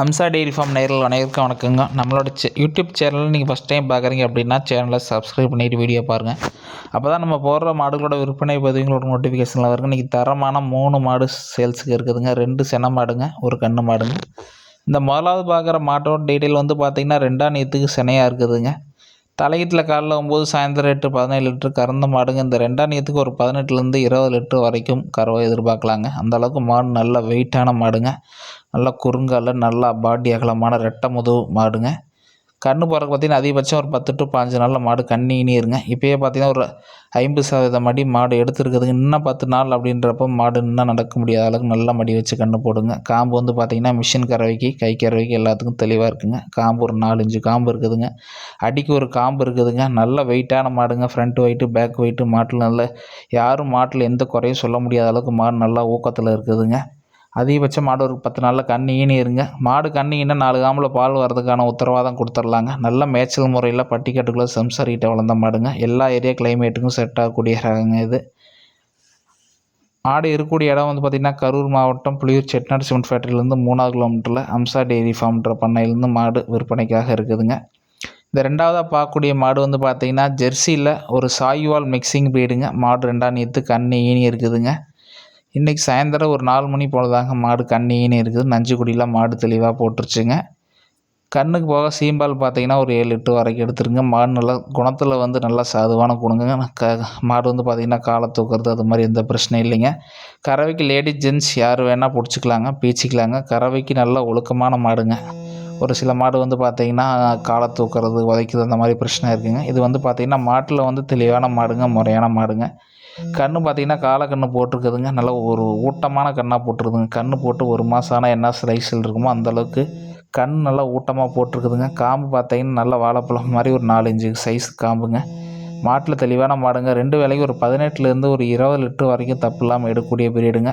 Amsa dairy farm நேரில் அனைவருக்கும் வணக்கங்க. நம்மளோட சே யூடியூப் சேனலில் நீங்கள் ஃபஸ்ட் டைம் பார்க்குறீங்க அப்படின்னா சேனலை சப்ஸ்கிரைப் பண்ணிவிட்டு வீடியோ பாருங்கள் அப்போ தான் நம்ம போடுற மாடுகளோட விற்பனை பதிவுங்களோட நோட்டிஃபிகேஷனில் வருங்க இன்றைக்கி தரமான மூணு மாடு சேல்ஸுக்கு இருக்குதுங்க. ரெண்டு சென மாடுங்க ஒரு கன்று மாடுங்க. இந்த முதலாவது பார்க்குற மாட்டோட டீட்டெயில் வந்து பார்த்திங்கன்னா ரெண்டாம் நேற்றுக்கு செனையாக இருக்குதுங்க. தலையீட்டில் காலைல ஒம்பது சாயந்தரம் எட்டு பதினேழு லிட்ரு கறந்த மாடுங்க. இந்த ரெண்டாம் நீத்துக்கு ஒரு பதினெட்டுலேருந்து இருபது லிட்ரு வரைக்கும் கறவை எதிர்பார்க்கலாங்க. அந்தளவுக்கு மாடு நல்ல வெயிட்டான மாடுங்க. நல்லா குறுங்கால நல்லா பாடி அகலமான ரெட்டை முதுகு மாடுங்க. கன்று போகிறக்கு பார்த்திங்கன்னா அதிகபட்சம் ஒரு பத்து டு பாஞ்சு நாளில் மாடு கண்ணி இருங்க இப்போயே பார்த்திங்கன்னா ஒரு ஐம்பது சதவீதம் மடி மாடு எடுத்துருக்குதுங்க இன்னும் பத்து நாள் அப்படின்றப்ப மாடு இன்னும் நடக்க முடியாத அளவுக்கு நல்லா மடி வச்சு கன்று போடுங்க. காம்பு வந்து பார்த்திங்கன்னா மிஷின் கறவைக்கு கை கறவைக்கு எல்லாத்துக்கும் தெளிவாக இருக்குங்க. காம்பு ஒரு நாலஞ்சு காம்பு இருக்குதுங்க. அடிக்கு ஒரு காம்பு இருக்குதுங்க. நல்ல வெயிட்டான மாடுங்க. ஃப்ரண்ட் வெயிட்டு பேக் வெயிட்டு மாட்டில் நல்ல யாரும் மாட்டில் எந்த குறையும் சொல்ல முடியாத அளவுக்கு மாடு நல்லா ஊக்கத்தில் இருக்குதுங்க. அதிகபட்சம் மாடு ஒரு பத்து நாளில் கன்று ஈனிருங்க. மாடு கன்று ஈனால் நாலு காமில் பால் வரதுக்கான உத்தரவாதம் கொடுத்துர்லாங்க. நல்ல மேய்ச்சல் முறையில் பட்டிக்காட்டுக்குள்ளே செம்சரிக்கிட்ட வளர்ந்த மாடுங்க. எல்லா ஏரியா கிளைமேட்டுக்கும் செட் ஆகக்கூடிய ரகங்க இது. மாடு இருக்கக்கூடிய இடம் வந்து பார்த்திங்கன்னா கரூர் மாவட்டம் புளியூர் செட்நாடு சிமெண்ட் ஃபேக்ட்ரியிலேருந்து மூணாவது கிலோமீட்டரில் அம்சா டெய்ரி ஃபார்ம்ன்ற பண்ணையிலேருந்து மாடு விற்பனைக்காக இருக்குதுங்க. இந்த ரெண்டாவதாக பார்க்கக்கூடிய மாடு வந்து பார்த்திங்கன்னா ஜெர்சியில் ஒரு சாயுவால் மிக்சிங் ப்ரீடுங்க மாடு ரெண்டாம் நீத்து கண்ணு ஈனி இருக்குதுங்க. இன்றைக்கி சாயந்தரம் ஒரு நாலு மணி போல் தாங்க மாடு கண்ணின்னு இருக்குது. நஞ்சுக்குடியில் மாடு தெளிவாக போட்டுருச்சுங்க. கண்ணுக்கு போக சீம்பால் பார்த்தீங்கன்னா ஒரு ஏழு எட்டு வரைக்கும் எடுத்துருங்க. மாடு நல்லா குணத்தில் வந்து நல்லா சாதுவான குணங்க. க மாடு வந்து பார்த்திங்கன்னா காலை தூக்குறது அது மாதிரி எந்த பிரச்சனையும் இல்லைங்க. கறவைக்கு லேடிஸ் ஜென்ஸ் யார் வேணால் பிடிச்சிக்கலாங்க பீச்சிக்கலாங்க. கறவைக்கு நல்ல ஒழுக்கமான மாடுங்க. ஒரு சில மாடு வந்து பார்த்திங்கன்னா காலை தூக்குறது உதைக்கிறது அந்த மாதிரி பிரச்சனை இருக்குங்க. இது வந்து பார்த்திங்கன்னா மாட்டில் வந்து தெளிவான மாடுங்க முறையான மாடுங்க. கன்று பார்த்தீங்கன்னா காலை கன்று போட்டிருக்குதுங்க. நல்லா ஒரு ஊட்டமான கண்ணாக போட்டிருக்குதுங்க. கன்று போட்டு ஒரு மாதம் ஆனால் என்ன சைஸில் இருக்குமோ அந்தளவுக்கு கண் நல்லா ஊட்டமாக போட்டிருக்குதுங்க. காம்பு பார்த்தீங்கன்னா நல்லா வாழைப்பழம் மாதிரி ஒரு நாலஞ்சு சைஸ் காம்புங்க. மாட்டில் தெளிவான மாடுங்க. ரெண்டு வேலைக்கு ஒரு பதினெட்டுலேருந்து ஒரு இருபது லிட்டர் வரைக்கும் தப்பு இல்லாமல் எடுக்கக்கூடிய பீரியடுங்க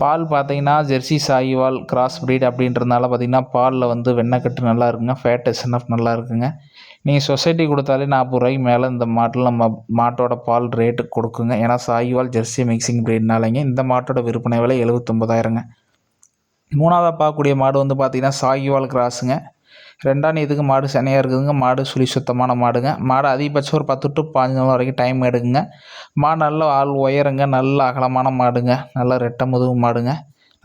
பால் பார்த்தீங்கன்னா ஜெர்சி சாயிவால் கிராஸ் ப்ரீட் அப்படின்றதுனால பார்த்தீங்கன்னா பாலில் வந்து வெண்ணெய் கட்டு நல்லா இருக்குங்க. ஃபேட் எஸ்என்எஃப் நல்லா இருக்குங்க. நீங்கள் சொசைட்டி கொடுத்தாலே நாற்பது ரூபாய்க்கு மேலே இந்த மாட்டில் நம்ம மாட்டோட பால் ரேட்டு கொடுக்குங்க. ஏன்னா சாய்வால் ஜெர்சி மிக்சிங் ப்ரீட்னாலேங்க இந்த மாட்டோட விற்பனை விலை எழுபத்தொம்பதாயிரங்க மூணாவதாக பார்க்கக்கூடிய மாடு வந்து பார்த்திங்கன்னா சாகிவால் கிராஸுங்க. ரெண்டாம் இதுக்கு மாடு சனையாக இருக்குதுங்க. மாடு சுழி சுத்தமான மாடுங்க. மாடு அதிகபட்சம் ஒரு பத்து டு பாஞ்சு நாள் வரைக்கும் டைம் எடுக்குங்க. மாடு நல்ல ஆள் உயருங்க. நல்ல அகலமான மாடுங்க. நல்ல ரெட்டை முதுகு மாடுங்க.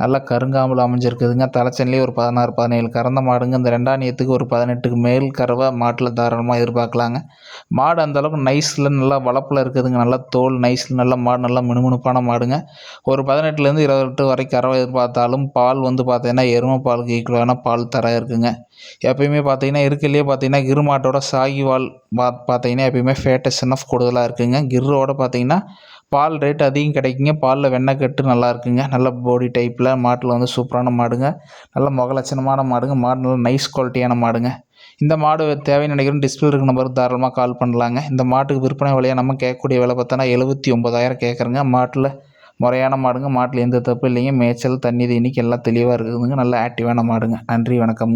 நல்லா கருங்காமல் அமைஞ்சிருக்குதுங்க. தலைச்சனிலே ஒரு பதினாறு பதினேழு கறந்த மாடுங்க. இந்த ரெண்டாம் நீத்துக்கு ஒரு பதினெட்டுக்கு மேல் கறவை மாட்டில் தாராளமாக எதிர்பார்க்கலாங்க. மாடு அந்தளவுக்கு நைஸில் நல்லா வளப்பில் இருக்குதுங்க. நல்லா தோல் நைஸில் நல்லா மாடு நல்லா மினுமினுப்பான மாடுங்க. ஒரு பதினெட்டுலேருந்து இருபது லிட்டர் வரைக்கும் கறவை எதிர்பார்த்தாலும் பால் வந்து பார்த்தீங்கன்னா எருமை பாலுக்கு ஈக்குவலான பால் தர இருக்குங்க. எப்பயுமே பார்த்தீங்கன்னா இருக்கிலேயே பார்த்தீங்கன்னா கிரு மாட்டோட சாகி வால் பா பார்த்தீங்கன்னா எப்பயுமே ஃபேட்டஸ் ஆஃப் கூடுதலாக இருக்குங்க. கிர்ரோட பார்த்தீங்கன்னா பால் ரேட் அதிகம் கிடைக்குங்க. பாலில் வெண்ணெய் கட்டு நல்லா இருக்குங்க. நல்ல பாடி டைப்பில் மாட்டில் வந்து சூப்பரான மாடுங்க. நல்ல முகலட்சணமான மாடுங்க. மாடு நல்ல நைஸ் குவாலிட்டியான மாடுங்க. இந்த மாடு தேவைன்னு நினைக்கிறோம் டிஸ்பிளே இருக்க நம்பருக்கு தாராளமாக கால் பண்ணலாங்க. இந்த மாட்டுக்கு விற்பனை விலையை நம்ம கேட்கக்கூடிய விலை பார்த்தோன்னா எழுபத்தி ஒம்பதாயிரம் கேட்குறேங்க. மாட்டில் முறையான மாடுங்க. மாட்டில் எந்த தப்பு இல்லைங்க. மேய்ச்சல் தண்ணி தீனிக்கு எல்லாம் தெளிவாக இருக்குதுங்க. நல்ல ஆக்டிவான மாடுங்க. நன்றி வணக்கம்.